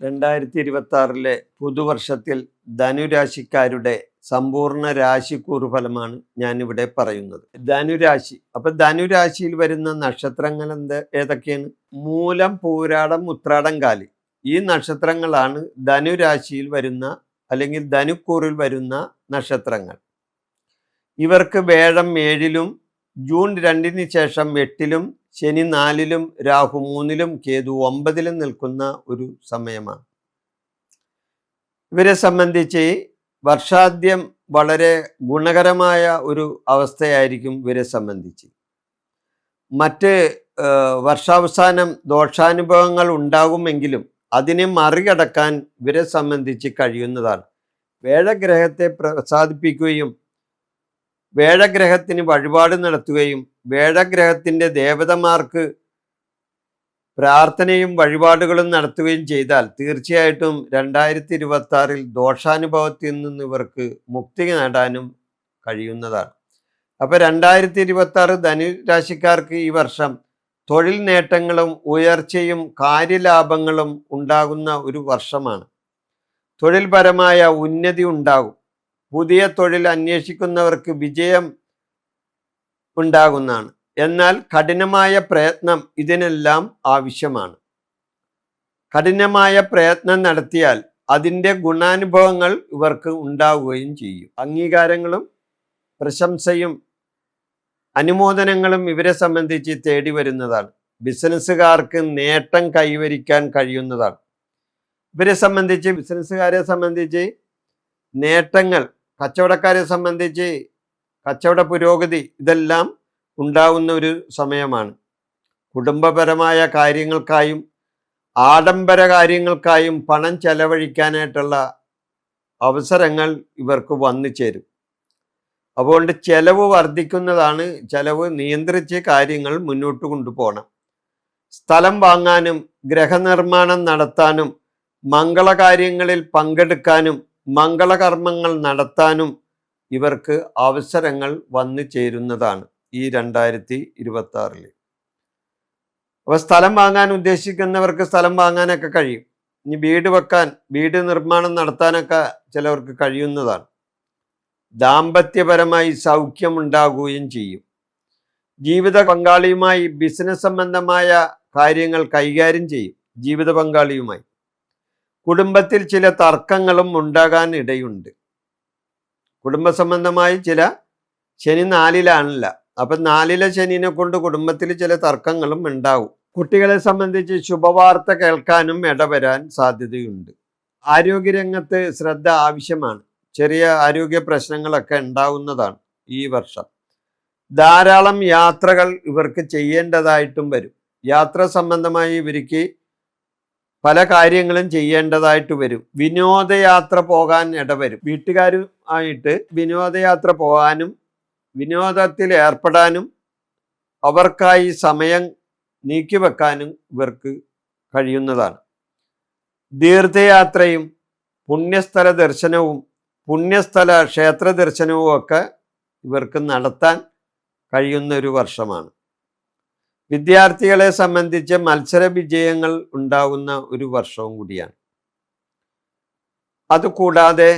രണ്ടായിരത്തി ഇരുപത്തി ആറിലെ പുതുവർഷത്തിൽ ധനുരാശിക്കാരുടെ സമ്പൂർണ രാശിക്കൂറ് ഫലമാണ് ഞാനിവിടെ പറയുന്നത്. ധനുരാശി അപ്പൊ ധനുരാശിയിൽ വരുന്ന നക്ഷത്രങ്ങൾ എന്ത് ഏതൊക്കെയാണ്? മൂലം പൂരാടം ഉത്രാടം കാലി. ഈ നക്ഷത്രങ്ങളാണ് ധനുരാശിയിൽ വരുന്ന അല്ലെങ്കിൽ ധനുക്കൂറിൽ വരുന്ന നക്ഷത്രങ്ങൾ. ഇവർക്ക് വേഴം ഏഴിലും ജൂൺ രണ്ടിന് ശേഷം എട്ടിലും ശനി നാലിലും രാഹു മൂന്നിലും കേതു ഒമ്പതിലും നിൽക്കുന്ന ഒരു സമയമാണ്. ഇവരെ സംബന്ധിച്ച് വർഷാദ്യം വളരെ ഗുണകരമായ ഒരു അവസ്ഥയായിരിക്കും ഇവരെ സംബന്ധിച്ച്. മറ്റ് വർഷാവസാനം ദോഷാനുഭവങ്ങൾ ഉണ്ടാകുമെങ്കിലും അതിനെ മറികടക്കാൻ ഇവരെ സംബന്ധിച്ച് കഴിയുന്നതാണ്. വേഴഗ്രഹത്തെ പ്രസാദിപ്പിക്കുകയും വേഴഗ്രഹത്തിന് വഴിപാട് നടത്തുകയും വേഴഗ്രഹത്തിന്റെ ദേവതമാർക്ക് പ്രാർത്ഥനയും വഴിപാടുകളും നടത്തുകയും ചെയ്താൽ തീർച്ചയായിട്ടും രണ്ടായിരത്തി ഇരുപത്തി ആറിൽ ദോഷാനുഭവത്തിൽ നിന്ന് ഇവർക്ക് മുക്തി നേടാനും കഴിയുന്നതാണ്. അപ്പോൾ രണ്ടായിരത്തി ഇരുപത്തി ആറ് ധനുരാശിക്കാർക്ക് ഈ വർഷം തൊഴിൽ നേട്ടങ്ങളും ഉയർച്ചയും കാര്യലാഭങ്ങളും ഉണ്ടാകുന്ന ഒരു വർഷമാണ്. തൊഴിൽപരമായ ഉന്നതി ഉണ്ടാകും. പുതിയ തൊഴിൽ അന്വേഷിക്കുന്നവർക്ക് വിജയം ഉണ്ടാകുന്നതാണ്. എന്നാൽ കഠിനമായ പ്രയത്നം ഇതിനെല്ലാം ആവശ്യമാണ്. കഠിനമായ പ്രയത്നം നടത്തിയാൽ അതിന്റെ ഗുണാനുഭവങ്ങൾ ഇവർക്ക് ഉണ്ടാവുകയും ചെയ്യും. അംഗീകാരങ്ങളും പ്രശംസയും അനുമോദനങ്ങളും ഇവരെ സംബന്ധിച്ച് തേടി വരുന്നതാണ്. ബിസിനസ്സുകാർക്ക് നേട്ടം കൈവരിക്കാൻ കഴിയുന്നതാണ്. ഇവരെ സംബന്ധിച്ച് ബിസിനസ്സുകാരെ സംബന്ധിച്ച് നേട്ടങ്ങൾ കച്ചവടക്കാരെ സംബന്ധിച്ച് കച്ചവട പുരോഗതി ഇതെല്ലാം ഉണ്ടാവുന്ന ഒരു സമയമാണ്. കുടുംബപരമായ കാര്യങ്ങൾക്കായും ആഡംബര കാര്യങ്ങൾക്കായും പണം ചെലവഴിക്കാനായിട്ടുള്ള അവസരങ്ങൾ ഇവർക്ക് വന്നു ചേരും. അതുകൊണ്ട് ചെലവ് വർദ്ധിക്കുന്നതാണ് ചെലവ് നിയന്ത്രിച്ച് കാര്യങ്ങൾ മുന്നോട്ട് കൊണ്ടുപോകണം. സ്ഥലം വാങ്ങാനും ഗ്രഹനിർമ്മാണം നടത്താനും മംഗളകാര്യങ്ങളിൽ പങ്കെടുക്കാനും മംഗളകർമ്മങ്ങൾ നടത്താനും ഇവർക്ക് അവസരങ്ങൾ വന്നു ചേരുന്നതാണ് ഈ രണ്ടായിരത്തി ഇരുപത്തി ആറിൽ അപ്പോൾ സ്ഥലം വാങ്ങാൻ ഉദ്ദേശിക്കുന്നവർക്ക് സ്ഥലം വാങ്ങാനൊക്കെ കഴിയും. ഇനി വീട് വെക്കാൻ വീട് നിർമ്മാണം നടത്താനൊക്കെ ചിലവർക്ക് കഴിയുന്നതാണ്. ദാമ്പത്യപരമായി സൗഖ്യമുണ്ടാകുകയും ചെയ്യും. ജീവിത പങ്കാളിയുമായി ബിസിനസ് സംബന്ധമായ കാര്യങ്ങൾ കൈകാര്യം ചെയ്യും. ജീവിത പങ്കാളിയുമായി. കുടുംബത്തിൽ ചില തർക്കങ്ങളും ഉണ്ടാകാൻ ഇടയുണ്ട്. കുടുംബ സംബന്ധമായി ചില ശനി നാലിലാണല്ല. അപ്പം നാലിലെ ശനിനെ കൊണ്ട് കുടുംബത്തിൽ ചില തർക്കങ്ങളും ഉണ്ടാവും. കുട്ടികളെ സംബന്ധിച്ച് ശുഭവാർത്ത കേൾക്കാനും ഇടവരാൻ സാധ്യതയുണ്ട്. ആരോഗ്യരംഗത്ത് ശ്രദ്ധ ആവശ്യമാണ്. ചെറിയ ആരോഗ്യ പ്രശ്നങ്ങളൊക്കെ ഉണ്ടാവുന്നതാണ് ഈ വർഷം. ധാരാളം യാത്രകൾ ഇവർക്ക് ചെയ്യേണ്ടതായിട്ടും വരും. യാത്ര സംബന്ധമായി ഇവർക്ക് പല കാര്യങ്ങളും ചെയ്യേണ്ടതായിട്ട് വരും. വിനോദയാത്ര പോകാൻ ഇടവരും വീട്ടുകാരുമായിട്ട് വിനോദയാത്ര പോകാനും വിനോദത്തിൽ ഏർപ്പെടാനും അവർക്കായി സമയം നീക്കിവെക്കാനും ഇവർക്ക് കഴിയുന്നതാണ്. ദീർഘയാത്രയും പുണ്യസ്ഥല ദർശനവും പുണ്യസ്ഥല ക്ഷേത്ര ദർശനവും ഒക്കെ ഇവർക്ക് നടത്താൻ കഴിയുന്ന ഒരു വർഷമാണ്. വിദ്യാർത്ഥികളെ സംബന്ധിച്ച് മത്സര വിജയങ്ങൾ ഉണ്ടാകുന്ന ഒരു വർഷവും കൂടിയാണ്. അതുകൂടാതെ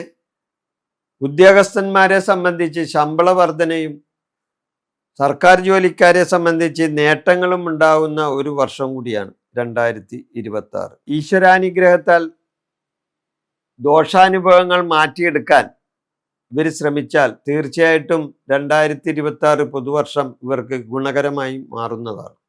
ഉദ്യോഗസ്ഥന്മാരെ സംബന്ധിച്ച് ശമ്പള വർധനയും സർക്കാർ ജോലിക്കാരെ സംബന്ധിച്ച് നേട്ടങ്ങളും ഉണ്ടാകുന്ന ഒരു വർഷം കൂടിയാണ് രണ്ടായിരത്തി ഇരുപത്തി ആറ് ഈശ്വരാനുഗ്രഹത്താൽ ദോഷാനുഭവങ്ങൾ മാറ്റിയെടുക്കാൻ ഇവർ ശ്രമിച്ചാൽ തീർച്ചയായിട്ടും രണ്ടായിരത്തി ഇരുപത്തി ആറ് പുതുവർഷം ഇവർക്ക് ഗുണകരമായി മാറുന്നതാണ്.